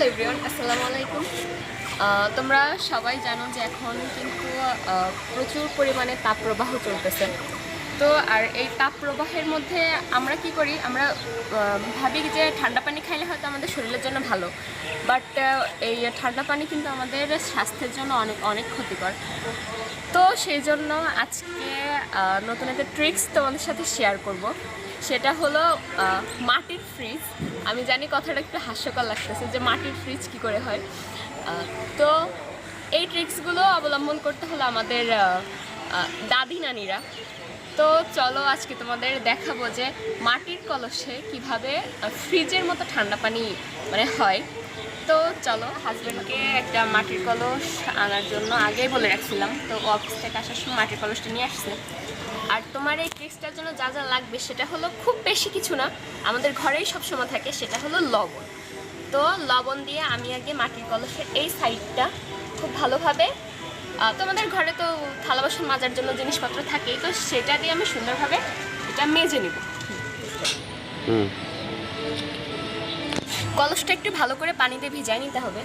Hello everyone, আসসালামু আলাইকুম। তোমরা সবাই জানো যে এখন কিন্তু প্রচুর পরিমাণে তাপপ্রবাহ চলতেছে। তো আর এই তাপপ্রবাহের মধ্যে আমরা কি করি? আমরা ভাবি যে ঠান্ডা পানি খাইলে হয়তো আমাদের শরীরের জন্য ভালো। বাট এই ঠান্ডা পানি কিন্তু আমাদের স্বাস্থ্যের জন্য অনেক অনেক ক্ষতিকর। তো সেই জন্য আজকে নতুন একটা ট্রিক্স তোমাদের সাথে শেয়ার করব। সেটা হলো মাটির ফ্রিজ। আমি জানি কথাটা একটু হাস্যকর লাগতেছে যে মাটির ফ্রিজ কি করে হয়। তো এই ট্রিক্সগুলো অবলম্বন করতে হলো আমাদের দাদি নানিরা। তো চলো আজকে তোমাদের দেখাবো যে মাটির কলসে কীভাবে ফ্রিজের মতো ঠান্ডা পানি মানে হয়। তো চলো হাজব্যান্ডকে একটা মাটির কলস আনার জন্য আগেই বলে রাখছিলাম। তো অফিস থেকে আসার সময় মাটির কলসটা নিয়ে আসছে। আর তোমার এই ট্রিক্সটার জন্য যা যা লাগবে সেটা হলো খুব বেশি কিছু না, আমাদের ঘরেই সবসময় থাকে, সেটা হলো লবণ। তো লবণ দিয়ে আমি আগে মাটির কলসের এই সাইডটা খুব ভালোভাবে তোমাদের ঘরে তো থালা বাসন মাজার জন্য জিনিসপত্র থাকেই, তো সেটা দিয়ে আমি সুন্দরভাবে এটা মেজে নিব। হুম। কলসটা একটু ভালো করে পানিতে ভিজাই নিতে হবে।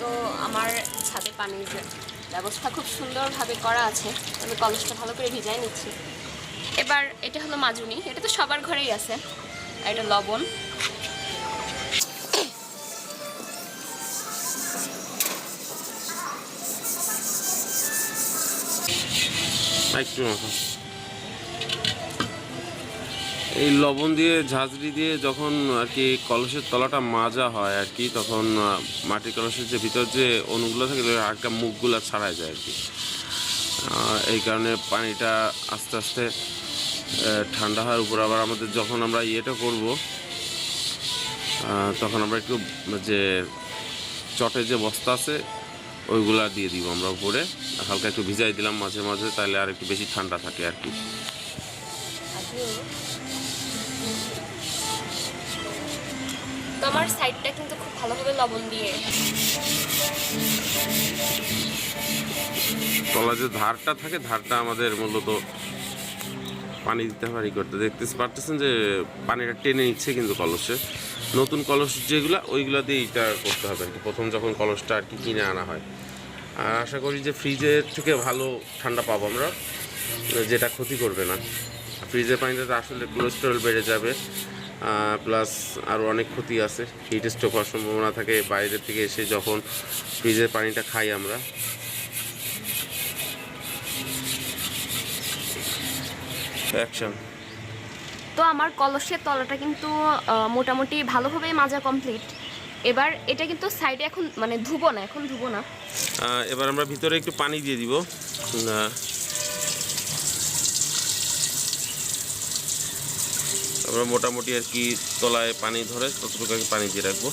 তো আমার ছাদে পানির ব্যবস্থা খুব সুন্দরভাবে করা আছে। আমি কলসটা ভালো করে ভিজাই নিচ্ছি। এবার এটা হলো মাজুনি। এটা তো সবার ঘরেই আছে। আর এটা লবণ। একটু এই লবণ দিয়ে, ঝাঁঝরি দিয়ে যখন আর কি কলসের তলাটা মাজা হয় আর কি, তখন মাটির কলসের যে ভিতর যে অণুগুলো থাকে, ওই মুখগুলো ছাড়াই যায় আর কি। এই কারণে পানিটা আস্তে আস্তে ঠান্ডা হওয়ার উপর আবার আমাদের যখন আমরা ইয়েটা করব তখন আমরা একটু যে চটের যে বস্তা আছে, ওইগুলা দিয়ে দিব আমরা উপরে। হালকা একটু ভিজাই দিলাম মাঝে মাঝে, তাহলে আর একটু বেশি ঠান্ডা থাকে আর কি। তো আমার সাইডটা কিন্তু খুব ভালোভাবে লবণ দিয়ে। তলা যে ধারটা থাকে, ধারটা আমাদের মূলত পানি দিতে পারি করতে দেখতে পারতেছেন যে পানিটা টেনে নিচ্ছে কিন্তু কলসে। নতুন কলস যেগুলা, ওইগুলা দিয়ে এটা করতে হবে আর কি। প্রথম যখন কলসটা আর কি কিনে আনা হয়। আর আশা করি যে ফ্রিজের থেকে ভালো ঠান্ডা পাবো আমরা। যেটা ক্ষতি করবে না। ফ্রিজের পানিটাতে আসলে কোলেস্ট্রল বেড়ে যাবে। প্লাস আরও অনেক ক্ষতি আছে। হিট স্ট্রোক হওয়ার সম্ভাবনা থাকে। বাইরে থেকে এসে যখন ফ্রিজের পানিটা খাই আমরা। অ্যাকশন তো আমার কলসের তলাটা কিন্তু মোটামুটি ভালোভাবেই মাজা কমপ্লিট এবার এটা কিন্তু সাইডে এখন মানে ধুবো না এখন ধুবো না। এবার আমরা ভিতরে একটু পানি দিয়ে দিব। আমরা মোটামুটি আর কি তলায় পানি ধরে ততটুকু আর পানি দিয়ে রাখব।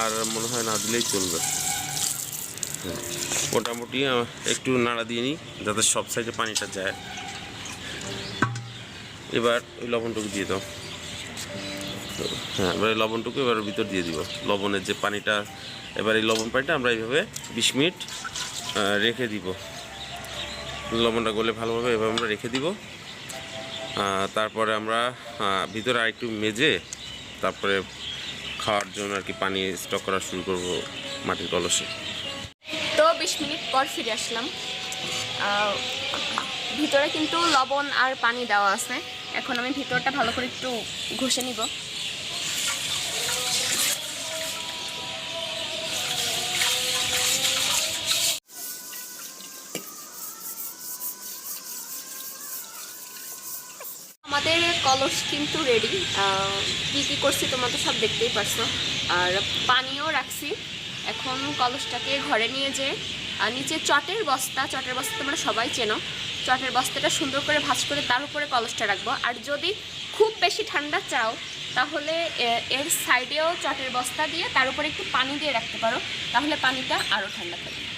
আর মনে হয় না দিলেই চলবে। মোটামুটি একটু নাড়া দিয়ে নিই যাতে সব সাইডে পানিটা যায়। এবার ওই লবণটুকু দিয়ে দাও। হ্যাঁ এবার এই লবণটুকু এবার ভিতর দিয়ে দিব। লবণের যে পানিটা, এবার এই লবণ পানিটা আমরা এইভাবে বিশ মিনিট রেখে দিব। লবণটা গলে ভালোভাবে এভাবে আমরা রেখে দিব। তারপরে আমরা ভিতরে আরেকটু মেজে তারপরে খাওয়ার জন্য আর কি পানি স্টক করা শুরু করব মাটির কলসে। তো বিশ মিনিট পর ফিরে আসলাম। ভিতরে কিন্তু লবণ আর পানি দেওয়া আছে। এখন আমি ভিতরটা ভালো করে একটু ঘষে নিব। আমাদের কলস কিন্তু রেডি কী কী করছি তোমরা তো সব দেখতেই পারছ। আর পানিও রাখছি। এখন কলসটাকে ঘরে নিয়ে যে নিচে চটের বস্তা চটের বস্তা তোমরা সবাই চেনো। চটের বস্তাটা সুন্দর করে ভাজ করে তার উপরে কলসটা রাখব। আর যদি খুব বেশি ঠান্ডা চাও, তাহলে এর সাইডেও চটের বস্তা দিয়ে তার উপরে একটু পানি দিয়ে রাখতে পারো। তাহলে পানিটা আরও ঠান্ডা থাকবে।